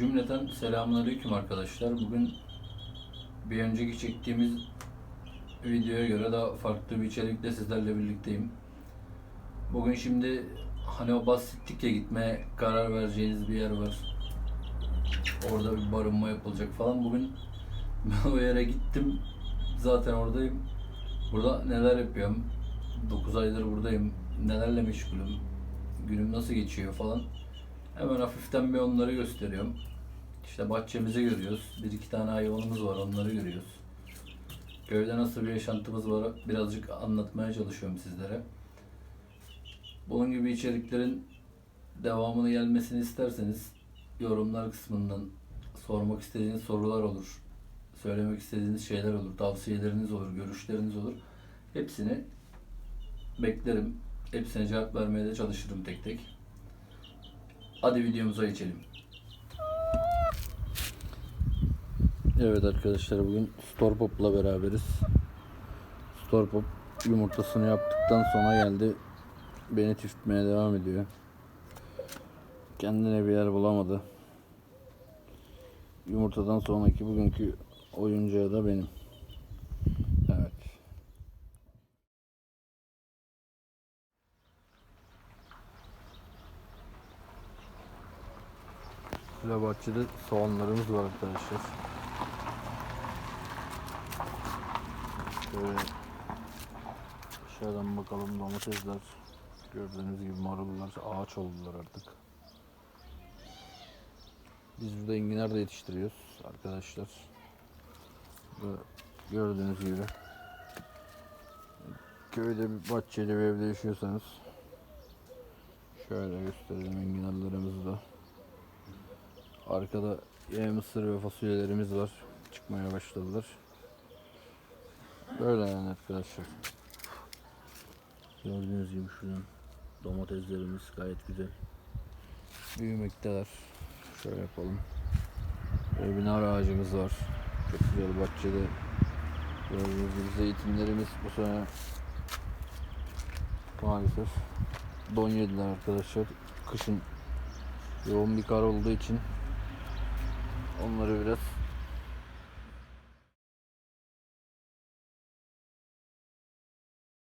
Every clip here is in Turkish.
Cümleten selamünaleyküm arkadaşlar. Bugün bir önceki çektiğimiz videoya göre daha farklı bir içerikle sizlerle birlikteyim. Bugün şimdi hani o bahsettik ya gitmeye karar vereceğiniz bir yer var. Orada bir barınma yapılacak falan. Bugün ben o yere gittim. Zaten oradayım. Burada neler yapıyorum? 9 aydır buradayım. Nelerle meşgulüm? Günüm nasıl geçiyor falan. Hemen hafiften bir onları gösteriyorum. İşte bahçemizi görüyoruz. Bir iki tane hayvanımız var onları görüyoruz. Köyde nasıl bir yaşantımız var birazcık anlatmaya çalışıyorum sizlere. Bunun gibi içeriklerin devamını gelmesini isterseniz yorumlar kısmından sormak istediğiniz sorular olur. Söylemek istediğiniz şeyler olur, tavsiyeleriniz olur, görüşleriniz olur. Hepsini beklerim. Hepsine cevap vermeye de çalışırım tek tek. Hadi videomuza geçelim. Evet arkadaşlar bugün Storpop'la beraberiz. Storpop yumurtasını yaptıktan sonra geldi. Beni tifitmeye devam ediyor. Kendine bir yer bulamadı. Yumurtadan sonraki bugünkü oyuncağı da benim. Evet. Şurada bahçede soğanlarımız var arkadaşlar. Şöyle aşağıdan bakalım domatesler. Gördüğünüz gibi marullar ağaç oldular artık. Biz burada enginar da yetiştiriyoruz arkadaşlar. Ve gördüğünüz gibi köyde bir bahçeli bir evde yaşıyorsanız şöyle gösterelim enginarlarımızı da. Arkada yağ mısır ve fasulyelerimiz var. Çıkmaya başladılar. Böyle yani arkadaşlar. Gördüğünüz gibi şuradan domateslerimiz gayet güzel. Büyümekteler. Şöyle yapalım. Böyle bir nar ağacımız var. Çok güzel bahçede. Gördüğünüz gibi zeytinlerimiz bu sene maalesef don yediler arkadaşlar. Kışın yoğun bir kar olduğu için onları biraz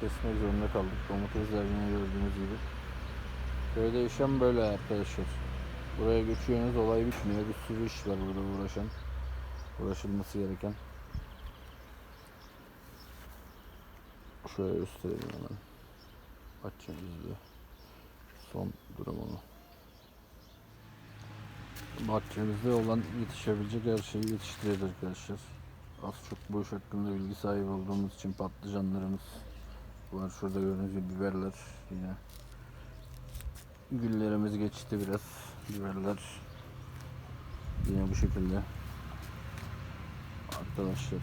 kesmek zorunda kaldık. Domatesler yine gördüğünüz gibi. Köyde yaşam böyle arkadaşlar. Buraya göçüyorsunuz olay bitmiyor. Bir sürü iş var burada uğraşan. Uğraşılması gereken. Şöyle göstereyim hemen. Bahçemizde son durumunu. Bahçemizde olan yetişebilecek her şeyi yetiştiriyoruz arkadaşlar. Az çok bu iş hakkında bilgi sahibi olduğumuz için patlıcanlarımız var. Şurada gördüğünüz gibi biberler yine. Güllerimiz geçti biraz. Biberler yine bu şekilde. Arkadaşlar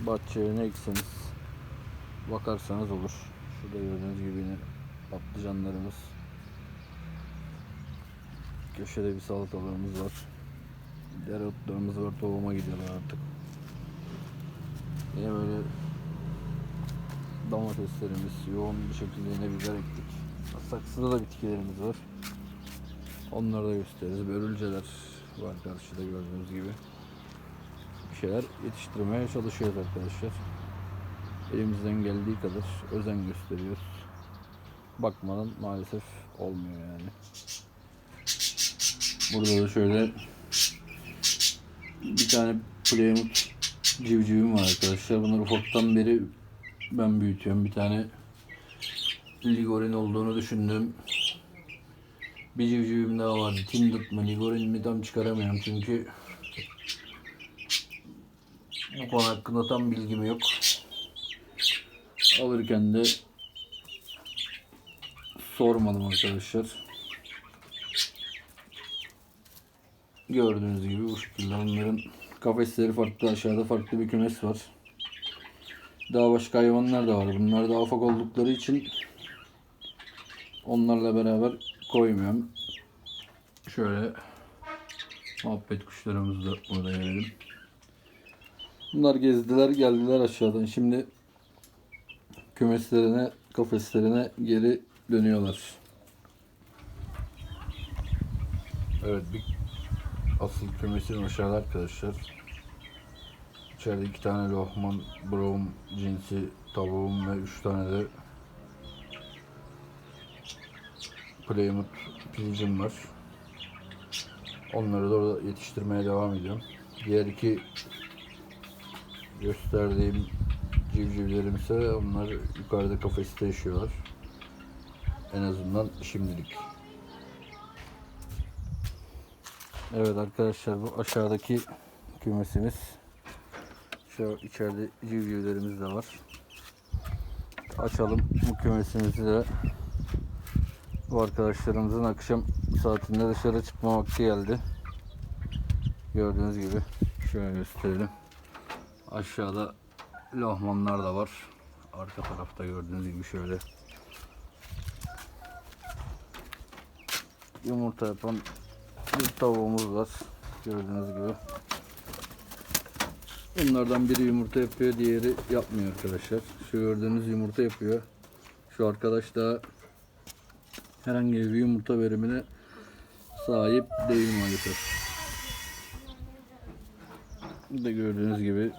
bahçeye ne ekseniz bakarsanız olur. Şurada gördüğünüz gibi yine patlıcanlarımız. Köşede bir salatalarımız var. Dereotlarımız var. Tohuma gidiyorlar artık. Yine böyle domateslerimiz yoğun bir şekilde yine biber ektik. Saksıda da bitkilerimiz var. Onları da gösteririz. Börülceler var karşıda gördüğünüz gibi. Bir şeyler yetiştirmeye çalışıyoruz arkadaşlar. Elimizden geldiği kadar özen gösteriyoruz. Bakmadan maalesef olmuyor yani. Burada da şöyle bir tane Plymouth civcivim var arkadaşlar. Bunları ufaktan beri ben büyütüyorum. Bir tane Ligorin olduğunu düşündüm. Bir civcivim daha vardı. Tindut mu Ligorin mi tam çıkaramıyorum çünkü bu konu hakkında tam bilgim yok. Alırken de sormadım arkadaşlar. Gördüğünüz gibi bu şekilde onların kafesleri farklı aşağıda farklı bir kümes var. Daha başka hayvanlar da var. Bunlar daha ufak oldukları için onlarla beraber koymuyorum. Şöyle muhabbet kuşlarımızı da burada verelim. Bunlar gezdiler geldiler aşağıdan. Şimdi kümeslerine, kafeslerine geri dönüyorlar. Evet bir Asıl kümesim aşağıda arkadaşlar. İçeride iki tane Lohman Brown cinsi tavuğum ve üç tane de Plymouth pilicim var. Onları da orada yetiştirmeye devam ediyorum. Diğer iki gösterdiğim civcivlerim ise onlar yukarıda kafeste yaşıyorlar. En azından şimdilik. Evet arkadaşlar bu aşağıdaki kümesimiz. Şu içeride civcivlerimiz de var. Açalım bu kümesimizi de. Bu arkadaşlarımızın akşam saatinde dışarı çıkma vakti geldi. Gördüğünüz gibi şöyle gösterelim. Aşağıda lohmanlar da var. Arka tarafta gördüğünüz gibi şöyle yumurta yapan bir tavuğumuz var. Gördüğünüz gibi. Bunlardan biri yumurta yapıyor, diğeri yapmıyor arkadaşlar. Şu gördüğünüz yumurta yapıyor. Şu arkadaş da herhangi bir yumurta verimine sahip değil maalesef. Burada gördüğünüz gibi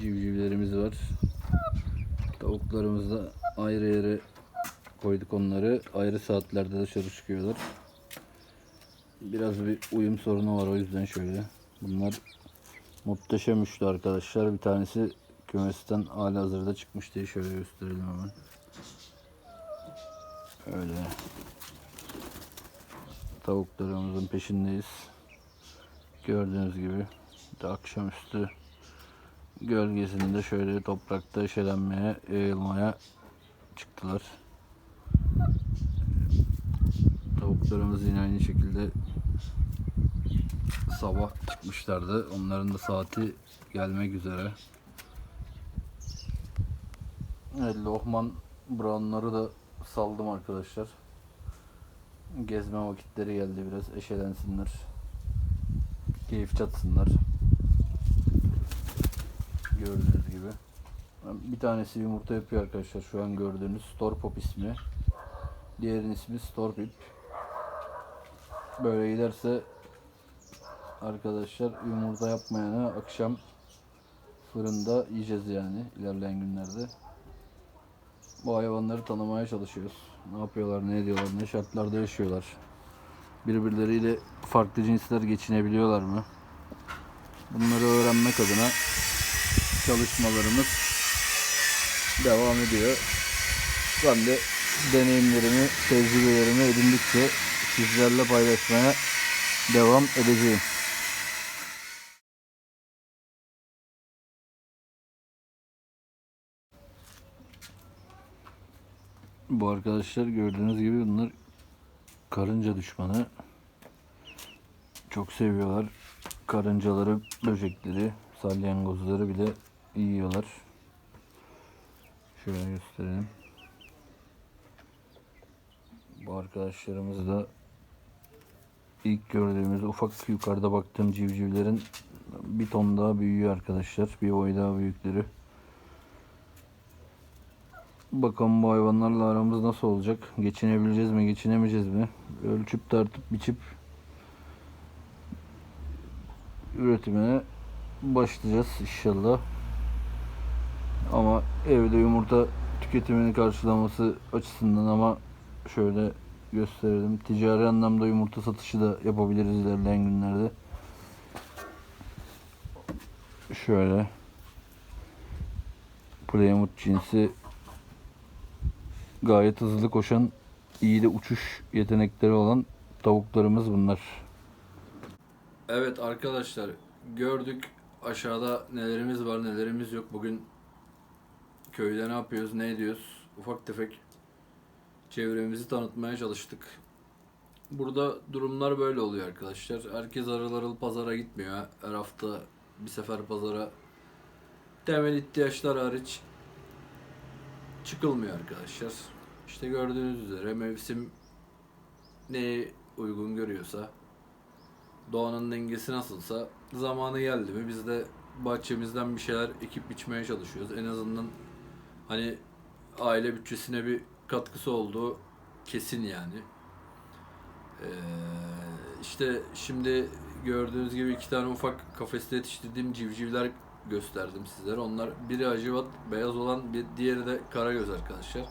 civcivlerimiz var. Tavuklarımız da ayrı yere koyduk onları. Ayrı saatlerde dışarı çıkıyorlar. Biraz bir uyum sorunu var o yüzden şöyle. Bunlar muhteşem üçlü arkadaşlar. Bir tanesi kümesten hali hazırda çıkmış diye şöyle gösterelim hemen. Öyle. Tavuklarımızın peşindeyiz. Gördüğünüz gibi de akşamüstü gölgesinde şöyle toprakta eşelenmeye, yayılmaya çıktılar. Tavuklarımız yine aynı şekilde sabah çıkmışlardı. Onların da saati gelmek üzere. Evet, Lohman Brown'ları da saldım arkadaşlar. Gezme vakitleri geldi biraz eşelensinler. Keyif çatsınlar. Gördüğünüz gibi. Bir tanesi yumurta yapıyor arkadaşlar. Şu an gördüğünüz Storpop ismi. Diğerinin ismi Storpip. Böyle giderse arkadaşlar yumurta yapmayana akşam fırında yiyeceğiz yani ilerleyen günlerde. Bu hayvanları tanımaya çalışıyoruz. Ne yapıyorlar, ne ediyorlar, ne şartlarda yaşıyorlar. Birbirleriyle farklı cinsler geçinebiliyorlar mı? Bunları öğrenmek adına çalışmalarımız devam ediyor. Ben de deneyimlerimi, tecrübelerimi edindikçe sizlerle paylaşmaya devam edeceğim. Bu arkadaşlar gördüğünüz gibi bunlar karınca düşmanı. Çok seviyorlar. Karıncaları, böcekleri, salyangozları bile yiyorlar. Şöyle gösterelim. Bu arkadaşlarımız da ilk gördüğümüz ufak yukarıda baktığım civcivlerin bir ton daha büyüyor arkadaşlar. Bir boy daha büyükleri. Bakalım bu hayvanlarla aramız nasıl olacak? Geçinebileceğiz mi, geçinemeyeceğiz mi? Ölçüp tartıp biçip üretimine başlayacağız inşallah. Ama evde yumurta tüketimini karşılaması açısından ama şöyle gösterelim. Ticari anlamda yumurta satışı da yapabiliriz ilerleyen günlerde. Şöyle Plymouth cinsi gayet hızlı koşan, iyi de uçuş yetenekleri olan tavuklarımız bunlar. Evet arkadaşlar gördük aşağıda nelerimiz var nelerimiz yok. Bugün köyde ne yapıyoruz ne ediyoruz ufak tefek çevremizi tanıtmaya çalıştık. Burada durumlar böyle oluyor arkadaşlar. Herkes arıl arıl pazara gitmiyor. Her hafta bir sefer pazara temel ihtiyaçlar hariç çıkılmıyor arkadaşlar. İşte gördüğünüz üzere mevsim neye uygun görüyorsa doğanın dengesi nasılsa zamanı geldi mi biz de bahçemizden bir şeyler ekip biçmeye çalışıyoruz. En azından hani aile bütçesine bir katkısı olduğu kesin yani. Ee, işte şimdi gördüğünüz gibi iki tane ufak kafeste yetiştirdiğim civcivler gösterdim sizlere. Onlar biri acıvat beyaz olan bir diğeri de karagöz arkadaşlar.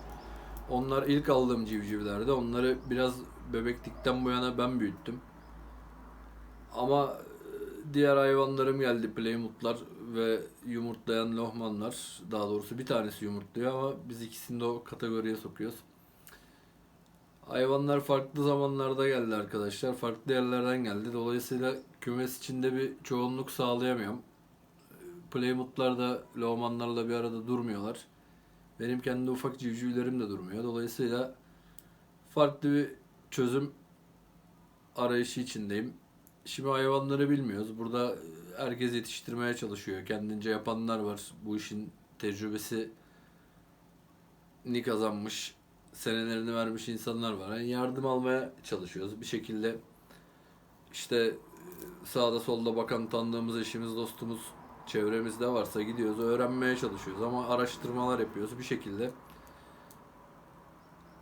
Onlar ilk aldığım civcivlerdi. Onları biraz bebeklikten bu yana ben büyüttüm. Ama e, diğer hayvanlarım geldi Playmutlar ve yumurtlayan lohmanlar. Daha doğrusu bir tanesi yumurtluyor ama biz ikisini de o kategoriye sokuyoruz. Hayvanlar farklı zamanlarda geldi arkadaşlar. Farklı yerlerden geldi. Dolayısıyla kümes içinde bir çoğunluk sağlayamıyorum. Playmutlar da lohmanlarla bir arada durmuyorlar. Benim kendi ufak civcivlerim de durmuyor. Dolayısıyla farklı bir çözüm arayışı içindeyim. Şimdi hayvanları bilmiyoruz. Burada herkes yetiştirmeye çalışıyor. Kendince yapanlar var. Bu işin tecrübesi ni kazanmış, senelerini vermiş insanlar var. Yani yardım almaya çalışıyoruz. Bir şekilde işte sağda solda bakan tanıdığımız eşimiz, dostumuz çevremizde varsa gidiyoruz, öğrenmeye çalışıyoruz ama araştırmalar yapıyoruz bir şekilde.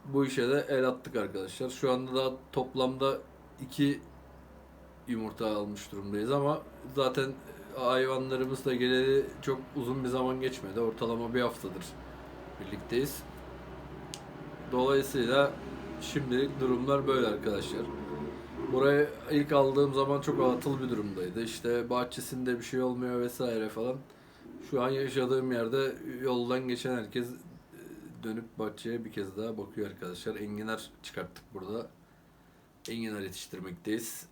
Bu işe de el attık arkadaşlar. Şu anda da toplamda iki yumurta almış durumdayız ama zaten hayvanlarımız da geleli çok uzun bir zaman geçmedi. Ortalama bir haftadır birlikteyiz. Dolayısıyla şimdilik durumlar böyle arkadaşlar. Buraya ilk aldığım zaman çok atıl bir durumdaydı. İşte bahçesinde bir şey olmuyor vesaire falan. Şu an yaşadığım yerde yoldan geçen herkes e, dönüp bahçeye bir kez daha bakıyor arkadaşlar. Enginar çıkarttık burada. Enginar yetiştirmekteyiz.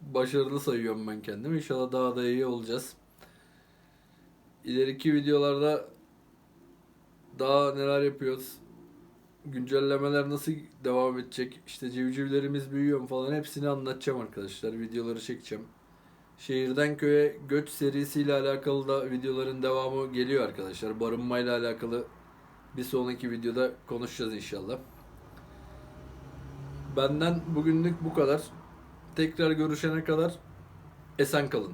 Başarılı sayıyorum ben kendimi. İnşallah daha da iyi olacağız. İleriki videolarda daha neler yapıyoruz? güncellemeler nasıl devam edecek? İşte civcivlerimiz büyüyor mu falan hepsini anlatacağım arkadaşlar. Videoları çekeceğim. Şehirden köye göç serisiyle alakalı da videoların devamı geliyor arkadaşlar. Barınmayla alakalı bir sonraki videoda konuşacağız inşallah. Benden bugünlük bu kadar. Tekrar görüşene kadar esen kalın.